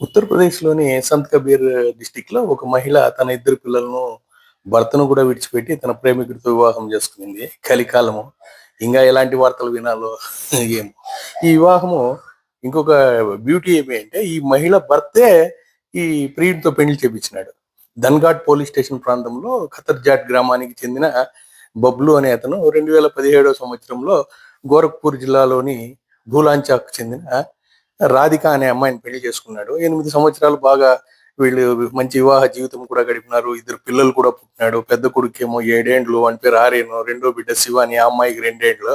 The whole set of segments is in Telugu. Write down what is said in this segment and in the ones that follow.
ఉత్తరప్రదేశ్‌లోని సంత్ కబీర్లో ఒక మహిళ తన ఇద్దరు పిల్లలను, భర్తను కూడా విడిచిపెట్టి తన ప్రేమికుడితో వివాహం చేసుకుంది. కలికాలము. ఇంకా ఎలాంటి వార్తలు వినాలో ఏమో! ఈ వివాహము ఇంకొక బ్యూటీ ఏమి అంటే ఈ మహిళ భర్తే ఈ ప్రియుడితో పెళ్ళి చేపించినాడు. ధన్‌ఘాట్ పోలీస్ స్టేషన్ ప్రాంతంలో ఖతర్‌జాట్ గ్రామానికి చెందిన బబ్లు అనే అతను 2017 సంవత్సరంలో గోరఖ్పూర్ జిల్లాలోని భూలాంచాకు చెందిన రాధిక అనే అమ్మాయిని పెళ్ళి చేసుకున్నాడు. ఎనిమిది సంవత్సరాలు బాగా వీళ్ళు మంచి వివాహ జీవితం కూడా గడిపినారు. ఇద్దరు పిల్లలు కూడా పుట్టినాడు. పెద్ద కొడుకేమో ఏడేండ్లు అని పేరు ఆరేను రెండో బిడ్డ శివ అని ఆ అమ్మాయికి రెండేండ్లు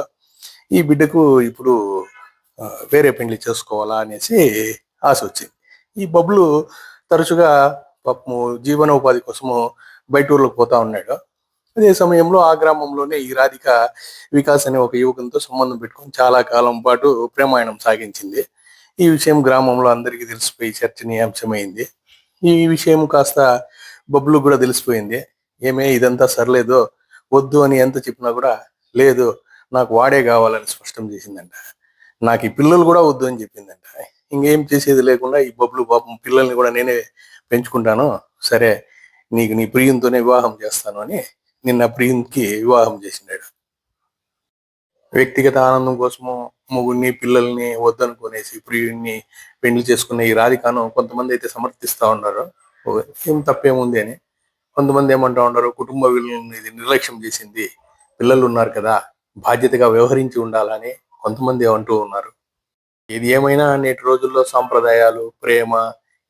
ఈ బిడ్డకు ఇప్పుడు వేరే పెళ్ళి చేసుకోవాలా అనేసి ఆశ వచ్చింది. ఈ బబ్లు తరచుగా పాపము జీవనోపాధి కోసము బయట ఊర్లకు పోతా ఉన్నాడు. అదే సమయంలో ఆ గ్రామంలోనే ఈ రాధిక వికాస్ అనే ఒక యువకునితో సంబంధం పెట్టుకొని చాలా కాలం పాటు ప్రేమాయణం సాగించింది. ఈ విషయం గ్రామంలో అందరికీ తెలిసిపోయి చర్చనీయాంశమైంది. ఈ విషయం కాస్త బబ్బులు కూడా తెలిసిపోయింది. ఏమే ఇదంతా సర్లేదు వద్దు అని ఎంత చెప్పినా కూడా లేదు నాకు వాడే కావాలని స్పష్టం చేసిందంట. నాకు ఈ పిల్లలు కూడా వద్దు అని చెప్పిందంట. ఇంకేం చేసేది లేకుండా ఈ బబ్లు పాపం పిల్లల్ని కూడా నేనే పెంచుకుంటాను. సరే నీకు నీ ప్రియంతోనే వివాహం చేస్తాను అని నిన్న ప్రియంకి వివాహం చేసినాడు. వ్యక్తిగత ఆనందం కోసము మొగుడిని, పిల్లల్ని వద్దనుకునేసి ప్రియుడిని పెళ్ళి చేసుకునే ఈ రాధికాను కొంతమంది అయితే సమర్థిస్తూ ఉన్నారు. ఏం తప్పేముంది అని. కొంతమంది ఏమంటా ఉన్నారు కుటుంబ విలువలను ఇది నిర్లక్ష్యం చేసింది. పిల్లలు ఉన్నారు కదా బాధ్యతగా వ్యవహరించి ఉండాలని కొంతమంది అంటూ ఉన్నారు. ఇది ఏమైనా నేటి రోజుల్లో సాంప్రదాయాలు, ప్రేమ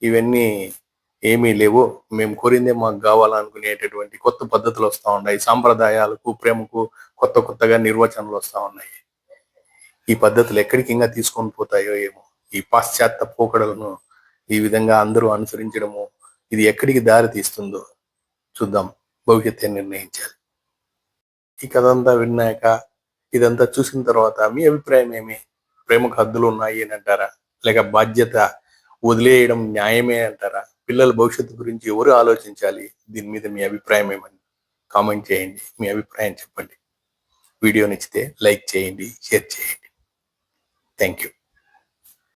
ఇవన్నీ ఏమీ లేవు. మేము కోరిందే మాకు కావాలనుకునేటటువంటి కొత్త పద్ధతులు వస్తా ఉన్నాయి. సాంప్రదాయాలకు, ప్రేమకు కొత్త కొత్తగా నిర్వచనాలు వస్తా ఉన్నాయి. ఈ పద్ధతులు ఎక్కడికి ఇంకా తీసుకొని పోతాయో ఏమో. ఈ పాశ్చాత్య పోకడలను ఈ విధంగా అందరూ అనుసరించడము ఇది ఎక్కడికి దారి తీస్తుందో చూద్దాం. భవిష్యత్తే నిర్ణయించాలి. ఈ కథ అంతా విన్నాక ఇదంతా చూసిన తర్వాత మీ అభిప్రాయం ఏమి? ప్రేమకు హద్దులు ఉన్నాయి అని అంటారా? లేక బాధ్యత వదిలేయడం న్యాయమే అంటారా? పిల్లల భవిష్యత్తు గురించి ఎవరు ఆలోచించాలి? దీని మీద మీ అభిప్రాయం ఏమని కామెంట్ చేయండి. మీ అభిప్రాయం చెప్పండి. వీడియో నచ్చితే లైక్ చేయండి, షేర్ చేయండి. Thank you.